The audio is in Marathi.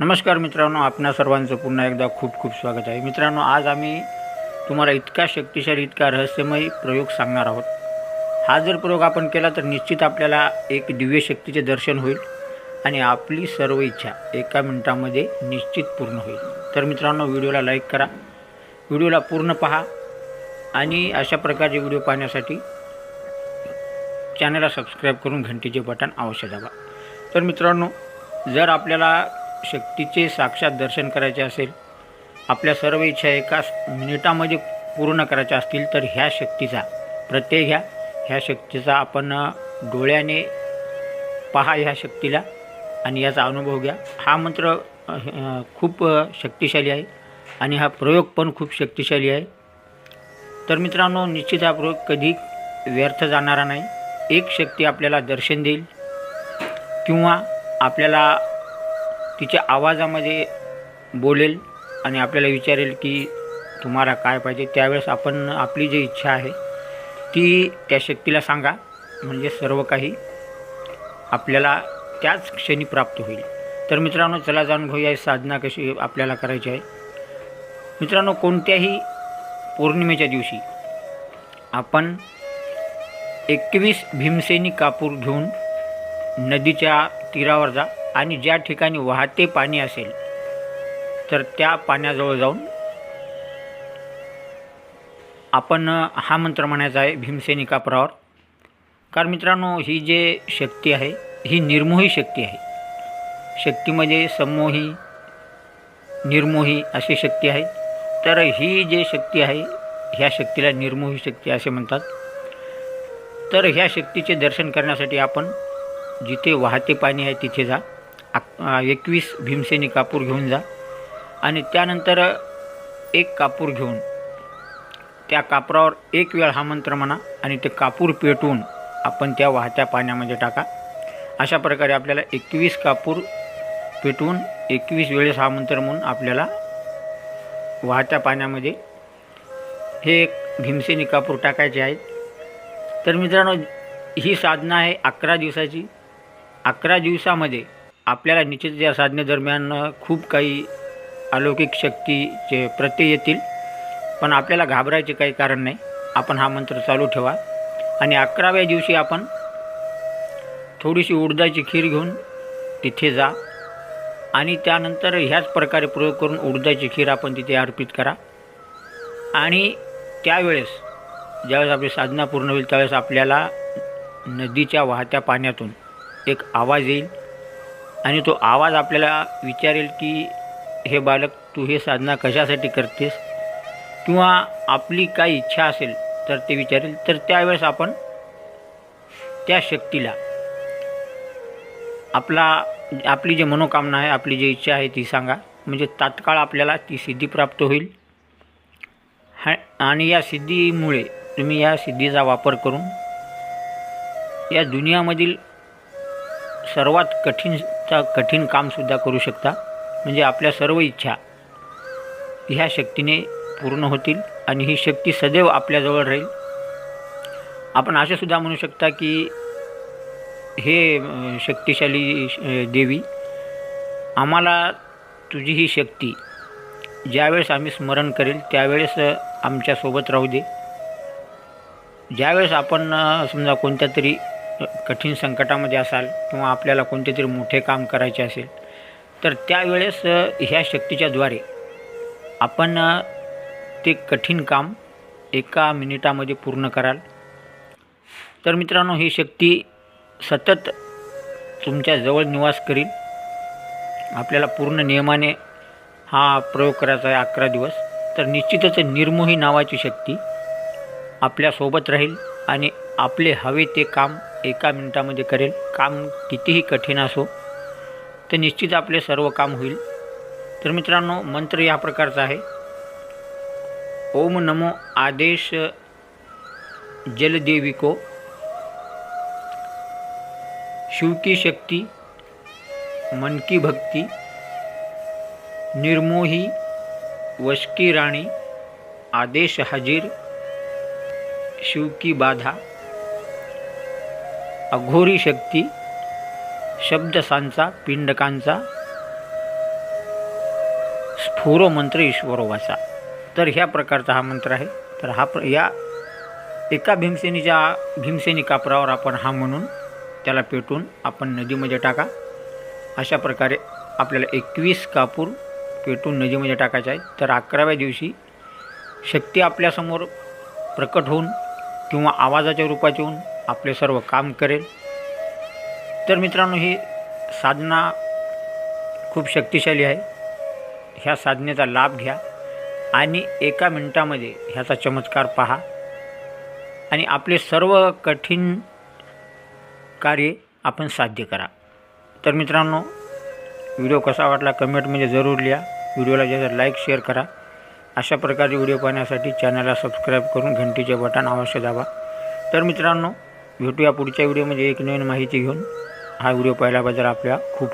नमस्कार मित्रांनो आपणा सर्वांचं पुन्हा एकदा खूप खूप स्वागत आहे. मित्रांनो आज आम्ही तुम्हाला इतका शक्तिशाली इतका रहस्यमय प्रयोग सांगणार आहोत. हा जर प्रयोग आपण केला तर निश्चित आपल्याला एक दिव्य शक्तीचे दर्शन होईल आणि आपली सर्व इच्छा एका मिनटामध्ये निश्चित पूर्ण होईल. तर मित्रांनो व्हिडिओला लाईक करा व्हिडिओला पूर्ण पहा आणि अशा प्रकारचे व्हिडिओ पाहण्यासाठी चॅनलला सबस्क्राईब करून घंटीचे बटन अवश्य दाबा. तर मित्रांनो जर आपल्याला शक्तीचे साक्षात दर्शन करायचे असेल आपल्या सर्व इच्छा एका मिनिटामध्ये पूर्ण करायच्या असतील तर ह्या शक्तीचा प्रत्यय घ्या. ह्या शक्तीचा आपण डोळ्याने पहा ह्या शक्तीला आणि याचा अनुभव घ्या. हा मंत्र खूप शक्तिशाली आहे आणि हा प्रयोग पण खूप शक्तिशाली आहे. तर मित्रांनो निश्चित हा प्रयोग कधी व्यर्थ जाणारा नाही. एक शक्ती आपल्याला दर्शन देईल किंवा आपल्याला तिच्या आवाजामध्ये बोलेल आणि आपल्याला विचारेल की तुम्हाला काय पाहिजे त्यावेळेस आपण आपली जी इच्छा आहे ती त्या शक्तीला सांगा. म्हणजे सर्व काही आपल्याला त्याच क्षणी प्राप्त होईल. तर मित्रांनो चला जाणून घेऊया साधना कशी आपल्याला करायची आहे. मित्रांनो कोणत्याही पौर्णिमेच्या दिवशी आपण एकवीस भीमसेनी कापूर घेऊन नदीच्या तीरावर जा. आणि ज्या ठिकाणी वाहते पाणी असेल तर त्या पाण्याजवळ जाऊन आपण हा मंत्र म्हणायचा आहे भीमसेनी कापरावर कारण मित्रांनो ही जे शक्ती आहे ही निर्मोही शक्ती आहे. शक्तीमध्ये म्हणजे समोही निर्मोही अशी शक्ती आहे. तर ही जे शक्ती आहे ह्या शक्तीला निर्मोही शक्ती असे म्हणतात. तर ह्या शक्तीचे दर्शन करण्यासाठी आपण जिथे वाहते पाणी आहे तिथे जा. एकवीस भीमसेनी कापूर घेऊन जा. आणि त्यानंतर एक कापूर घेऊन त्या कापरावर एक वेळ हा मंत्र म्हणा आणि ते कापूर पेटवून आपण त्या वाहत्या पाण्यामध्ये टाका. अशा प्रकारे आपल्याला एकवीस कापूर पेटवून एकवीस वेळेस हा मंत्र म्हणून आपल्याला वाहत्या पाण्यामध्ये हे एक भीमसेनी कापूर टाकायचे आहेत. तर मित्रांनो ही साधना आहे अकरा दिवसाची. अकरा दिवसामध्ये आपल्याला निश्चित या साधनेदरम्यान खूप काही अलौकिक शक्तीचे प्रत्यय येतील. पण आपल्याला घाबरायचे काही कारण नाही. आपण हा मंत्र चालू ठेवा. आणि अकराव्या दिवशी आपण थोडीशी उडदाची खीर घेऊन तिथे जा. आणि त्यानंतर ह्याच प्रकारे प्रयोग करून उडदाची खीर आपण तिथे अर्पित करा. आणि त्यावेळेस ज्यावेळेस आपली साधना पूर्ण होईल त्यावेळेस आपल्याला नदीच्या वाहत्या पाण्यातून एक आवाज येईल. आणि तो आवाज आपल्याला विचारेल की हे बालक तू हे साधना कशासाठी करतेस? किंवा आपली काही इच्छा असेल तर ते विचारेल. तर त्यावेळेस आपण त्या शक्तीला आपला आपली जी मनोकामना आहे आपली जी इच्छा आहे ती सांगा. म्हणजे तात्काळ आपल्याला ती सिद्धी प्राप्त होईल. हा आणि या सिद्धीमुळे तुम्ही या सिद्धीचा वापर करून या दुनियामधील सर्वात कठीण आता कठीण कामसुद्धा करू शकता. म्हणजे आपल्या सर्व इच्छा ह्या शक्तीने पूर्ण होतील आणि ही शक्ती सदैव आपल्याजवळ राहील. आपण असे सुद्धा म्हणू शकता की हे शक्तिशाली देवी आम्हाला तुझी ही शक्ती ज्यावेळेस आम्ही स्मरण करेल त्यावेळेस आमच्यासोबत राहू दे. ज्यावेळेस आपण समजा कोणत्या तरी कठीण संकटामध्ये असाल किंवा आपल्याला कोणते तरी मोठे काम करायचे असेल तर त्यावेळेस ह्या ह्या शक्तीच्याद्वारे आपण ते कठीण काम एका मिनिटामध्ये पूर्ण कराल. तर मित्रांनो ही शक्ती सतत तुमच्या जवळ निवास करील. आपल्याला पूर्ण नियमाने हा प्रयोग करायचा आहे अकरा दिवस. तर निश्चितच निर्मोही नावाची शक्ती आपल्यासोबत राहील आणि आपले हवे ते काम एका मिनिटामध्ये करेल. काम कितीही कठीण असो तर निश्चित आपले सर्व काम होईल. तर मित्रांनो मंत्र या प्रकारचा आहे. ओम नमो आदेश जलदेवी को शिव की शक्ति मन की भक्ति निर्मोही वश की राणी आदेश हाजीर शिव की बाधा. अघोरी शक्ती शब्दसांचा पिंडकांचा स्फुरो मंत्र ईश्वरोवाचा. तर ह्या प्रकारचा हा मंत्र आहे. तर हा प्र या एका भीमसेनीच्या भीमसेनी कापरावर आपण हा म्हणून त्याला पेटून आपण नदीमध्ये टाका. अशा प्रकारे आपल्याला एकवीस कापूर पेटून नदीमध्ये टाकायचे आहे तर अकराव्या दिवशी शक्ती आपल्यासमोर प्रकट होऊन किंवा आवाजाच्या रूपात येऊन आपले सर्व काम करेल. तर मित्रांनो ही साधना खूप शक्तिशाली आहे. ह्या साधनेचा लाभ घ्या आणि एका मिनटामध्ये ह्याचा चमत्कार पहा. आणि आपले सर्व कठीण कार्य आपण साध्य करा. तर मित्रांनो व्हिडिओ कसा वाटला कमेंटमध्ये जरूर लिहा. व्हिडिओला जास्त लाईक शेअर करा. अशा प्रकारे व्हिडिओ पाहण्यासाठी चॅनलला सबस्क्राईब करून घंटीचे बटन अवश्य दाबा. तर मित्रांनो भेटूया पुढच्या व्हिडिओमध्ये एक नवीन माहिती घेऊन. हा व्हिडिओ पाहिल्याबद्दल आपल्या खूप